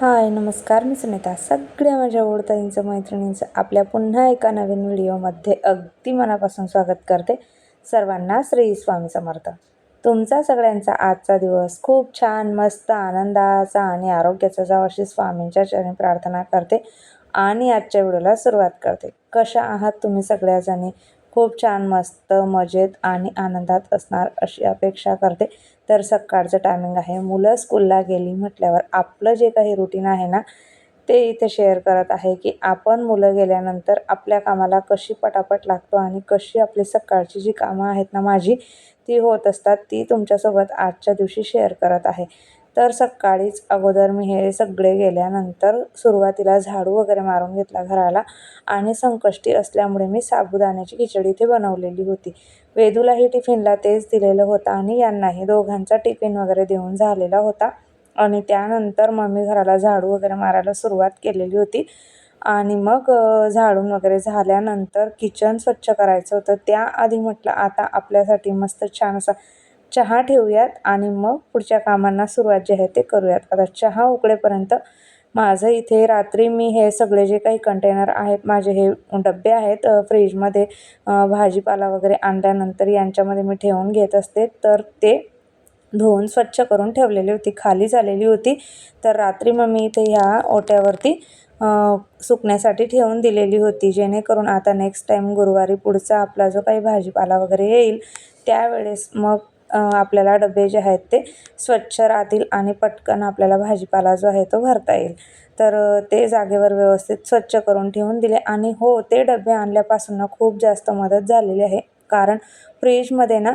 हाय नमस्कार मी सुनीता. सगळ्या माझ्या ओळताईंचं मैत्रिणींचं आपल्या पुन्हा एका नवीन व्हिडिओमध्ये अगदी मनापासून स्वागत करते. सर्वांना श्री स्वामी समर्थ. तुमचा सगळ्यांचा आजचा दिवस खूप छान मस्त आनंदाचा आणि आरोग्याचा जाव अशी स्वामींच्या चरणी प्रार्थना करते आणि आजच्या व्हिडिओला सुरुवात करते. कशा आहात तुम्ही सगळ्याजणी? खूप छान मस्त मजेत आणि आनंदात असणार अशी अपेक्षा करते. तर सकाळचं टायमिंग आहे. मुलं स्कूलला गेली म्हटल्यावर आपलं जे काही रुटीन आहे ना ते इथे शेअर करत आहे की आपण मुलं गेल्यानंतर आपल्या कामाला कशी पटापट लागतो आणि कशी आपली सकाळची जी कामं आहेत ना माझी ती होत असतात ती तुमच्यासोबत आजच्या दिवशी शेअर करत आहे. तर सकाळीच अगोदर मी हे सगळे गेल्यानंतर सुरुवातीला झाडू वगैरे मारून घेतला घराला. आणि संकष्टी असल्यामुळे मी साबुदाण्याची खिचडी इथे बनवलेली होती. वेदूलाही टिफिनला तेच दिलेलं होतं आणि यांनाही दोघांचा टिफिन वगैरे देऊन झालेला होता. आणि त्यानंतर मम्मी घराला झाडू वगैरे मारायला सुरुवात केलेली होती. आणि मग झाडून वगैरे झाल्यानंतर किचन स्वच्छ करायचं होतं. त्याआधी म्हटलं आता आपल्यासाठी मस्त छान असा चहा ठेवूयात आणि मग पुढच्या कामांना सुरुवात जी आहे ते करूयात. आता चहा उकळेपर्यंत माझं इथे रात्री मी हे सगळे जे काही कंटेनर आहेत माझे हे डबे आहेत फ्रीजमध्ये भाजीपाला वगैरे आणल्यानंतर यांच्यामध्ये मी ठेवून घेत असते. तर ते धुवून स्वच्छ करून ठेवलेली होती खाली झालेली होती. तर रात्री मग मी इथे ह्या ओट्यावरती सुकण्यासाठी ठेवून दिलेली होती जेणेकरून आता नेक्स्ट टाईम गुरुवारी पुढचा आपला जो काही भाजीपाला वगैरे येईल त्यावेळेस मग आपल्याला डबे जे आहेत ते स्वच्छ राहतील आणि पटकन आपल्याला भाजीपाला जो आहे तो भरता येईल. तर ते जागेवर व्यवस्थित स्वच्छ करून ठेवून दिले आणि हो ते डबे आणल्यापासून ना खूप जास्त मदत झालेली आहे. कारण फ्रीजमध्ये ना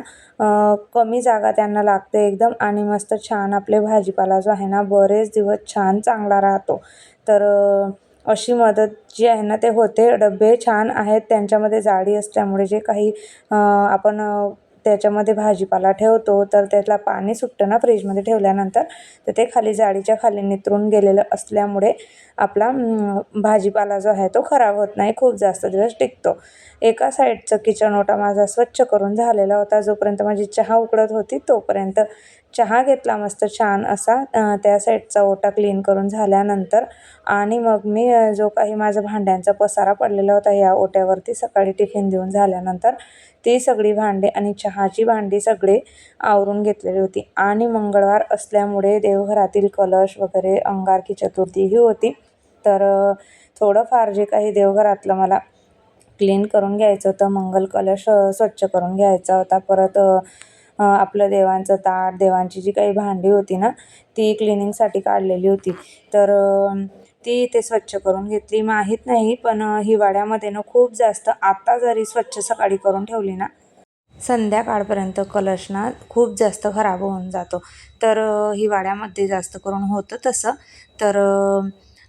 कमी जागा त्यांना लागते एकदम आणि मस्त छान आपले भाजीपाला जो आहे ना बरेच दिवस छान चांगला राहतो. तर अशी मदत जी आहे ना ते होते. डबे छान आहेत त्यांच्यामध्ये जाडी असल्यामुळे जे काही आपण त्याच्यामध्ये भाजीपाला ठेवतो तर त्याला पाणी सुटतं ना फ्रीजमध्ये ठेवल्यानंतर तर ते खाली जाळीच्या खाली नितरून गेलेलं असल्यामुळे आपला भाजीपाला जो आहे तो खराब होत नाही खूप जास्त दिवस टिकतो. एका साईडचं किचन ओटा माझा स्वच्छ करून झालेला होता जोपर्यंत माझी चहा उकडत होती तोपर्यंत चहा घेतला मस्त छान असा त्या साईडचा ओटा क्लीन करून झाल्यानंतर आणि मग मी जो काही माझा भांड्यांचा पसारा पडलेला होता या ओट्यावरती सकाळी टिफिन देऊन झाल्यानंतर ती सगळी भांडी आणि चहाची भांडी सगळे आवरून घेतलेली होती. आणि मंगळवार असल्यामुळे देवघरातील कलश वगैरे अंगारकी चतुर्थी ही होती. तर थोडंफार जे काही देवघरातलं मला क्लीन करून घ्यायचं होतं मंगल कलश स्वच्छ करून घ्यायचा होता. परत आपलं देवांचं ताट देवांची जी काही भांडी होती ना ती क्लिनिंगसाठी काढलेली होती. तर ती ते स्वच्छ करून घेतली. माहीत नाही पण हिवाळ्यामध्ये ना खूप जास्त आता जरी स्वच्छ सकाळी करून ठेवली ना संध्याकाळपर्यंत कलश ना खूप जास्त खराब होऊन जातो. तर हिवाळ्यामध्ये जास्त करून होतं तसं. तर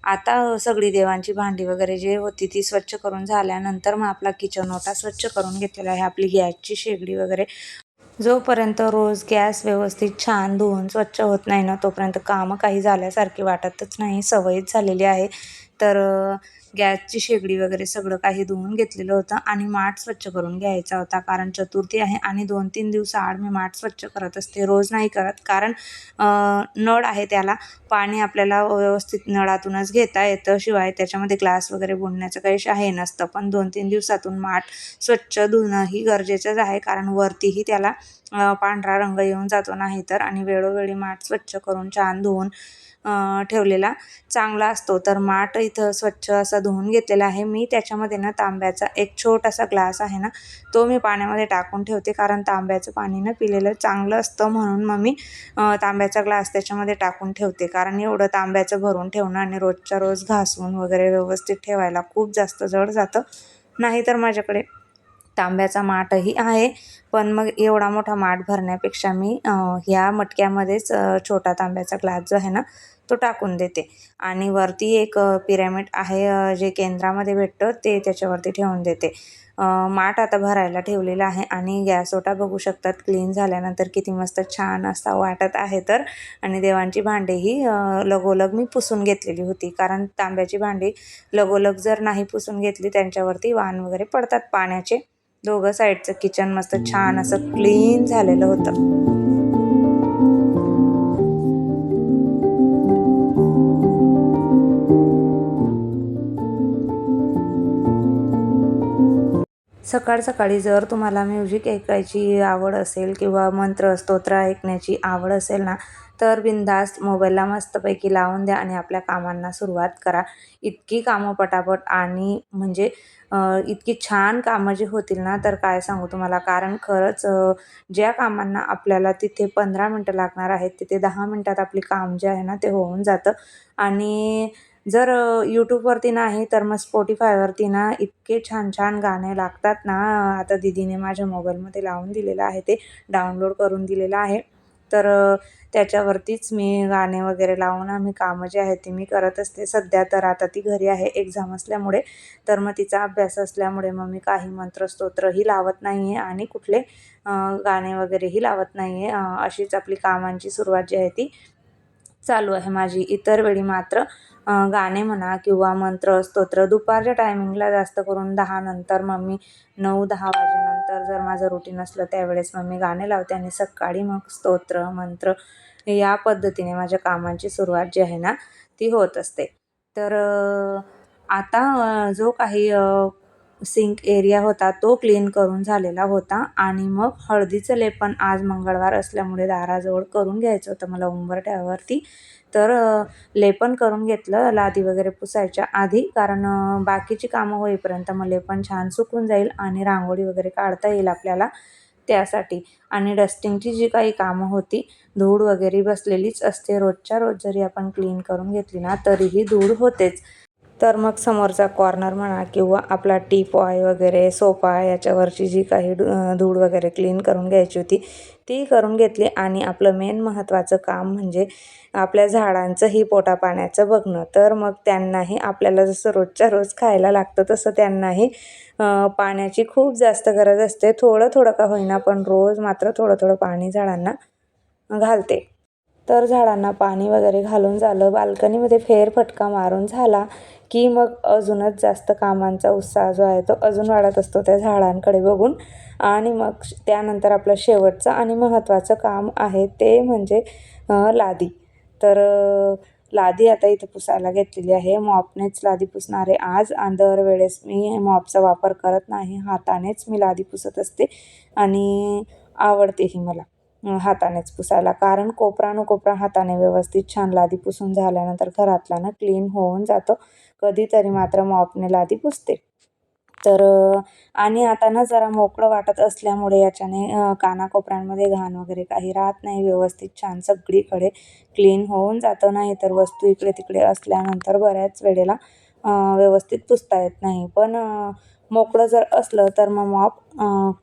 आता सगळी देवांची भांडी वगैरे जे होती ती स्वच्छ करून झाल्यानंतर मग आपला किचन ओटा स्वच्छ करून घेतलेला आहे. आपली गॅसची शेगडी वगैरे जोपर्यंत रोज गॅस व्यवस्थित छान धुवून स्वच्छ होत नाही ना तोपर्यंत कामं काही झाल्यासारखी वाटतच नाही. सवयच झालेली आहे. तर गॅसची शेगडी वगैरे सगळं काही धुवून घेतलेलं होतं आणि माठ स्वच्छ करून घ्यायचा होता. कारण चतुर्थी आहे आणि दोन तीन दिवसाआड मी माठ स्वच्छ करत असते. रोज नाही करत. कारण नळ आहे त्याला. पाणी आपल्याला व्यवस्थित नळातूनच घेता येतं. शिवाय त्याच्यामध्ये ग्लास वगैरे बुडण्याचं काही आहे नसतं. पण दोन तीन दिवसातून माठ स्वच्छ धुणंही गरजेचंच आहे. कारण वरतीही त्याला पांढरा रंग येऊन जातो नाही तर आणि वेळोवेळी माठ स्वच्छ करून छान धुवून ठेवलेला. चांगला असतो. तर माठ इथं स्वच्छ असा धुवून घेतलेला आहे. मी त्याच्यामध्ये ना तांब्याचा एक छोटासा ग्लास आहे ना तो मी पाण्यामध्ये टाकून ठेवते. कारण तांब्याचं पाणी ना पिलेलं चांगलं असतं म्हणून मग मी तांब्याचा ग्लास त्याच्यामध्ये टाकून ठेवते. कारण एवढं तांब्याचं भरून ठेवणं आणि रोजच्या रोज घासून वगैरे व्यवस्थित ठेवायला खूप जास्त जड जातं. नाही तर माझ्याकडे तांब्याचा माठही आहे. पण मग एवढा मोठा माठ भरण्यापेक्षा मी ह्या मटक्यामध्येच छोटा तांब्याचा ग्लास जो आहे ना तो टाकून देते. आणि वरती एक पिरॅमिड आहे जे केंद्रामध्ये भेटतं ते त्याच्यावरती ठेवून देते. माठ आता भरायला ठेवलेला आहे आणि गॅस ओटा बघू शकतात क्लीन झाल्यानंतर किती मस्त छान असा वाटत आहे तर. आणि देवांची भांडेही लगोलग मी पुसून घेतलेली होती. कारण तांब्याची भांडी लगोलग जर नाही पुसून घेतली त्यांच्यावरती वाण वगैरे पडतात पाण्याचे. दोघं साईडचं किचन मस्त छान असं क्लीन झालेलं होतं. सकाळ सकाळी जर तुम्हाला म्युझिक ऐकायची आवड असेल किंवा मंत्र स्तोत्र ऐकण्याची आवड असेल ना तर बिनधास्त मोबाईलला मस्तपैकी लावून द्या आणि आपल्या कामांना सुरुवात करा. इतकी कामं पटापट आणि म्हणजे इतकी छान कामं जी होतील ना तर काय सांगू तुम्हाला? कारण खरंच ज्या कामांना आपल्याला तिथे पंधरा मिनटं लागणार आहेत तिथे दहा मिनटात आपली काम जे आहे ना ते होऊन जातं. आणि जर यूट्यूबवरती नाही तर मग स्पॉटीफायवरती ना इतके छान छान गाणे लागतात ना आता दिदीने माझ्या मोबाईलमध्ये लावून दिलेलं आहे ते डाउनलोड करून दिलेलं आहे. तर त्याच्यावरतीच मी गाणे वगैरे लावून आम्ही कामं जे आहेत ती मी करत असते. सध्या तर आता ती घरी आहे एक्झाम असल्यामुळे. तर मग तिचा अभ्यास असल्यामुळे मग मी काही मंत्रस्तोत्रही लावत नाही आहे आणि कुठले गाणे वगैरेही लावत नाही आहे अशीच आपली कामांची सुरुवात जी आहे ती चालू आहे माझी इतर वेळी मात्र गाणे म्हणा किंवा मंत्र स्तोत्र दुपारच्या टायमिंगला जास्त करून दहा नंतर मग मी नऊ दहा वाजेनंतर जर माझं रुटीन असलं त्यावेळेस मग मी गाणे लावते आणि सकाळी मग स्तोत्र मंत्र या पद्धतीने माझ्या कामांची सुरुवात जी आहे ना ती होत असते. तर आता जो काही सिंक एरिया होता तो क्लीन करून झालेला होता. आणि मग हळदीचं लेपन आज मंगळवार असल्यामुळे दाराजवळ करून घ्यायचं होतं मला उंबरठ्यावरती तर लेपन करून घेतलं लादी वगैरे पुसायच्या आधी. कारण बाकीची कामं होईपर्यंत मग लेपन छान सुकून जाईल आणि रांगोळी वगैरे काढता येईल आपल्याला त्यासाठी. आणि डस्टिंगची जी काही कामं होती धूळ वगैरे बसलेलीच असते. रोजच्या रोज जरी आपण क्लीन करून घेतली ना तरीही धूळ होतेच. तर मग समोरचा कॉर्नर म्हणा किंवा आपला टीपॉय वगैरे सोफा याच्यावरची जी काही धूळ वगैरे क्लीन करून घ्यायची होती ती करून घेतली आणि आपलं मेन महत्त्वाचं काम म्हणजे आपल्या झाडांचंही पोटापाण्याचं बघणं. तर मग त्यांनाही आपल्याला जसं रोजच्या रोज खायला लागतं तसं त्यांनाही पाण्याची खूप जास्त गरज असते. थोडं थोडं का होईना पण रोज मात्र थोडं थोडं पाणी झाडांना घालते. तर झाडांना पाणी वगैरे घालून झालं. बाल्कनीमध्ये फेरफटका मारून झाला की मग अजूनच जास्त कामांचा उत्साह जो आहे तो अजून वाढत असतो त्या झाडांकडे बघून. आणि मग त्यानंतर आपलं शेवटचं आणि महत्त्वाचं काम आहे ते म्हणजे लादी. तर लादी आता इथे पुसायला घेतलेली आहे. मॉपनेच लादी पुसणार आहे आज दर वेळेस मी मॉपचा वापर करत नाही. हातानेच मी लादी पुसत असते आणि आवडतेही मला. हातानेच पुसायला. कारण कोपरानं कोपरा हाताने व्यवस्थित छान लादी पुसून झाल्यानंतर घरातला ना क्लीन होऊन जातो. कधीतरी मात्र मॉपने लादी पुसते. तर आणि आता ना जरा मोकळं वाटत असल्यामुळे याच्याने कानाकोपऱ्यांमध्ये घाण वगैरे काही राहत नाही. व्यवस्थित छान सगळीकडे क्लीन होऊन जातं. नाही तर वस्तू इकडे तिकडे असल्यानंतर बऱ्याच वेळेला व्यवस्थित पुसता येत नाही. पण मोकळं जर असलं तर मग मॉप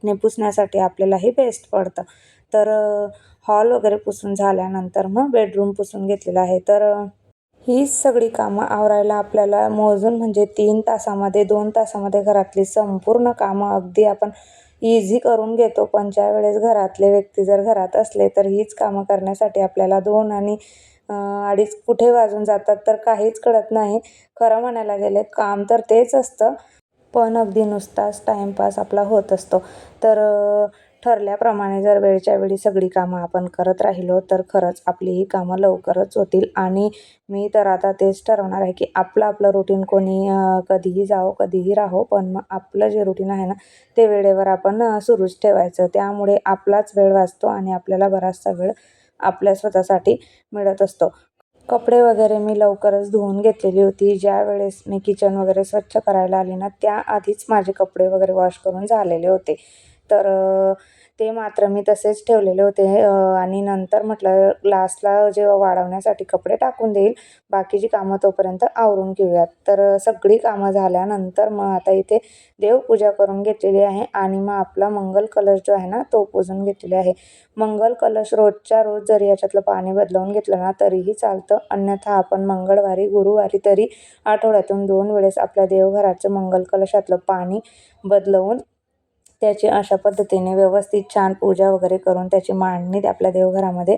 ने पुसण्यासाठी आपल्यालाही बेस्ट पडतं. तर हॉल वगैरे पुसून झाल्यानंतर मग बेडरूम पुसून घेतलेला आहे. तर ही सगळी कामं आवरायला आपल्याला मोजून म्हणजे तीन तासामध्ये दोन तासामध्ये घरातली संपूर्ण कामं अगदी आपण इझी करून घेतो. पण ज्या वेळेस घरातले व्यक्ती जर घरात असले तर हीच कामं करण्यासाठी आपल्याला दोन आणि अडीच कुठे वाजून जातात तर काहीच कळत नाही. खरं म्हणायला गेले काम तर तेच असतं पण अगदी नुसताच टाईमपास आपला होत असतो. तर ठरल्याप्रमाणे जर वेळच्या वेळी सगळी कामं आपण करत राहिलो तर खरंच आपली ही कामं लवकरच होतील. आणि मी तर आता तेच ठरवणार आहे की आपलं आपलं रुटीन कोणी कधीही जावो कधीही राहो पण मग आपलं जे रुटीन आहे ना ते वेळेवर आपण सुरूच ठेवायचं. त्यामुळे आपलाच वेळ वाचतो आणि आपल्याला बराचसा वेळ आपल्या स्वतःसाठी मिळत असतो. कपडे वगैरे मी लवकरच धुवून घेतलेली होती. ज्या वेळेस मी किचन वगैरे स्वच्छ करायला आली ना त्याआधीच माझे कपडे वगैरे वॉश करून झालेले होते. तर ते मात्र मी तसेच ठेवलेले होते. आणि नंतर म्हटलं लास्टला जेव्हा वाढवण्यासाठी कपडे टाकून देईल बाकीची कामं तोपर्यंत आवरून घेऊयात. तर सगळी कामं झाल्यानंतर मग आता इथे देवपूजा करून घेतलेली आहे आणि मग आपला मंगल कलश जो आहे ना तो पुजून घेतलेला आहे. मंगल कलश रोजच्या रोज जरी याच्यातलं पाणी बदलवून घेतलं ना तरीही चालतं. अन्यथा आपण मंगळवारी गुरुवारी तरी आठवड्यातून दोन वेळेस आपल्या देवघराचं मंगल कलशातलं पाणी बदलवून त्याची अशा पद्धतीने व्यवस्थित छान पूजा वगैरे करून त्याची मांडणी आपल्या देवघरामध्ये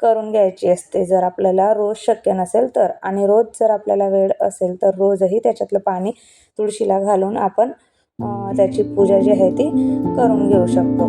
करून घ्यायची असते. जर आपल्याला रोज शक्य नसेल तर आणि रोज जर आपल्याला वेळ असेल तर रोजही त्याच्यातलं पाणी तुळशीला घालून आपण त्याची पूजा जी आहे ती करून घेऊ शकतो.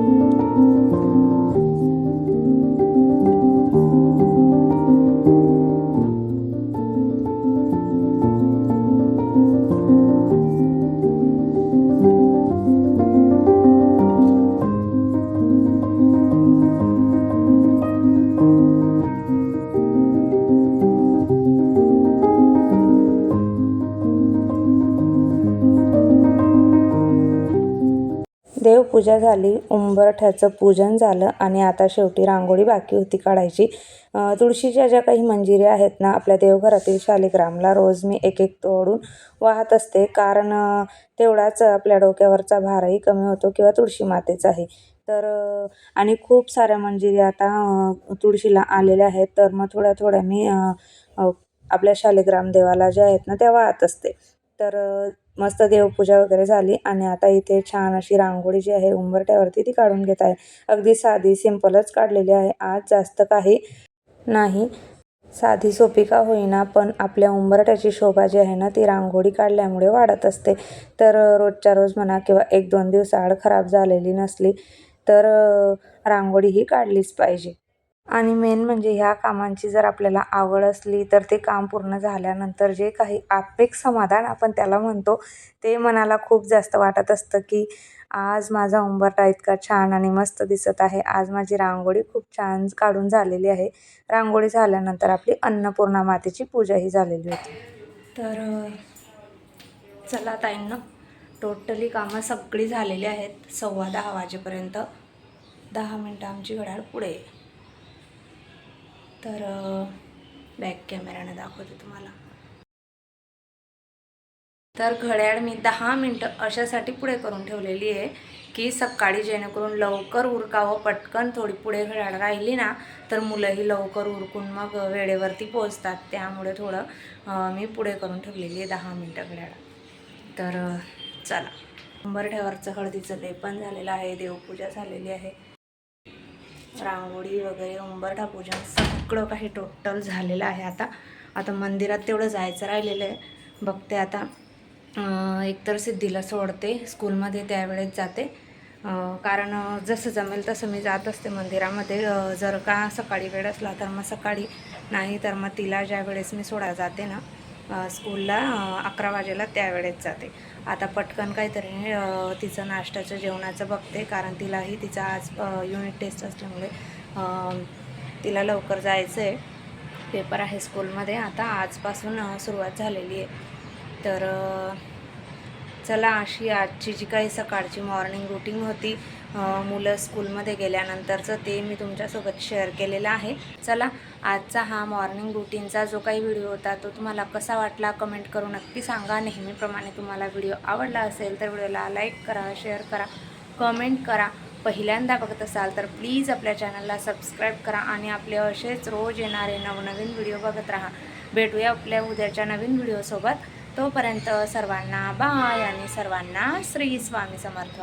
पूजा झाली उंबरठ्याचं पूजन झालं आणि आता शेवटी रांगोळी बाकी होती काढायची. तुळशीच्या ज्या काही मंजिऱ्या आहेत ना आपल्या देवघरातील शालिग्रामला रोज मी एक एक तोडून वाहत असते. कारण तेवढाच आपल्या डोक्यावरचा भारही कमी होतो किंवा तुळशी मातेचाही तर आणि खूप साऱ्या मंजिरी आता तुळशीला आलेल्या आहेत. तर मग थोड्या थोड्या मी आपल्या शालिग्राम देवाला ज्या आहेत ना त्या वाहत असते. तर मस्त देवपूजा वगैरे झाली आणि आता इथे छान अशी रांगोळी जी आहे उंबरट्यावरती ती काढून घेत आहे. अगदी साधी सिंपलच काढलेली आहे. आज जास्त काही नाही. साधी सोपी का होईना पण आपल्या उंबरट्याची शोभा जी आहे ना ती रांगोळी काढल्यामुळे वाढत असते. तर रोजच्या रोज म्हणा किंवा एक दोन दिवसाआड खराब झालेली नसली तर रांगोळी ही काढलीच पाहिजे. आणि मेन म्हणजे ह्या कामांची जर आपल्याला आवड असली तर ते काम पूर्ण झाल्यानंतर जे काही आत्मिक समाधान आपण त्याला म्हणतो ते मनाला खूप जास्त वाटत असतं की आज माझा उंबरठा इतका छान आणि मस्त दिसत आहे. आज माझी रांगोळी खूप छान काढून झालेली आहे. रांगोळी झाल्यानंतर आपली अन्नपूर्णा मातेची पूजाही झालेली होती. तर चला ताईंना टोटली कामं सगळी झालेली आहेत. सव्वा दहा वाजेपर्यंत. दहा मिनटं आमची घड्याळ पुढे. आहे. तर बॅक कॅमेऱ्यानं दाखवते तुम्हाला. तर घड्याळ मी दहा मिनटं अशासाठी पुढे करून ठेवलेली आहे की सकाळी जेणेकरून लवकर उरकावं पटकन थोडी पुढे घड्याळ राहिली ना तर मुलंही लवकर उरकून मग वेळेवरती पोचतात त्यामुळे थोडं मी पुढे करून ठेवलेली आहे दहा मिनटं घड्याळ. तर चला. शंभर ठेवारचं हळदीचं लेपन झालेलं आहे देवपूजा झालेली आहे. रांगोळी वगैरे उंबरठा पूजन सगळं काही टोटल झालेलं आहे आता. आता मंदिरात तेवढं जायचं राहिलेलं आहे. बघते आता. एकतर सिद्धीला सोडते. स्कूलमध्ये त्यावेळेस जाते. कारण जसं जमेल तसं मी जात असते मंदिरामध्ये. जर का सकाळी वेळ असला तर मग सकाळी नाही तर मग तिला ज्या वेळेस मी सोडायला जाते ना स्कूलला अकरा वाजेला त्यावेळेस जाते. आता पटकन काहीतरी तिचं नाश्त्याचं जेवणाचं बघते. कारण तिलाही तिचा आज युनिट टेस्ट असल्यामुळे तिला लवकर जायचं आहे पेपर आहे स्कूलमध्ये. आता आजपासून सुरुवात झालेली आहे. तर चला अशी आजची जी काही सकाळची मॉर्निंग रुटीन होती मुलं स्कूलमध्ये गेल्यानंतरचं ते मी तुमच्यासोबत शेअर केलेलं आहे. चला आजचा हा मॉर्निंग रुटीनचा जो काही व्हिडिओ होता तो तुम्हाला कसा वाटला कमेंट करून नक्की सांगा. नेहमीप्रमाणे तुम्हाला व्हिडिओ आवडला असेल तर व्हिडिओला लाईक करा शेअर करा कमेंट करा. पहिल्यांदा बघत असाल तर प्लीज आपल्या चॅनलला सबस्क्राईब करा आणि आपले असेच रोज येणारे नवनवीन व्हिडिओ बघत राहा. भेटूया आपल्या उद्याच्या नवीन व्हिडिओसोबत तोपर्यंत सर्वांना बाय आणि सर्वांना श्री स्वामी समर्थ.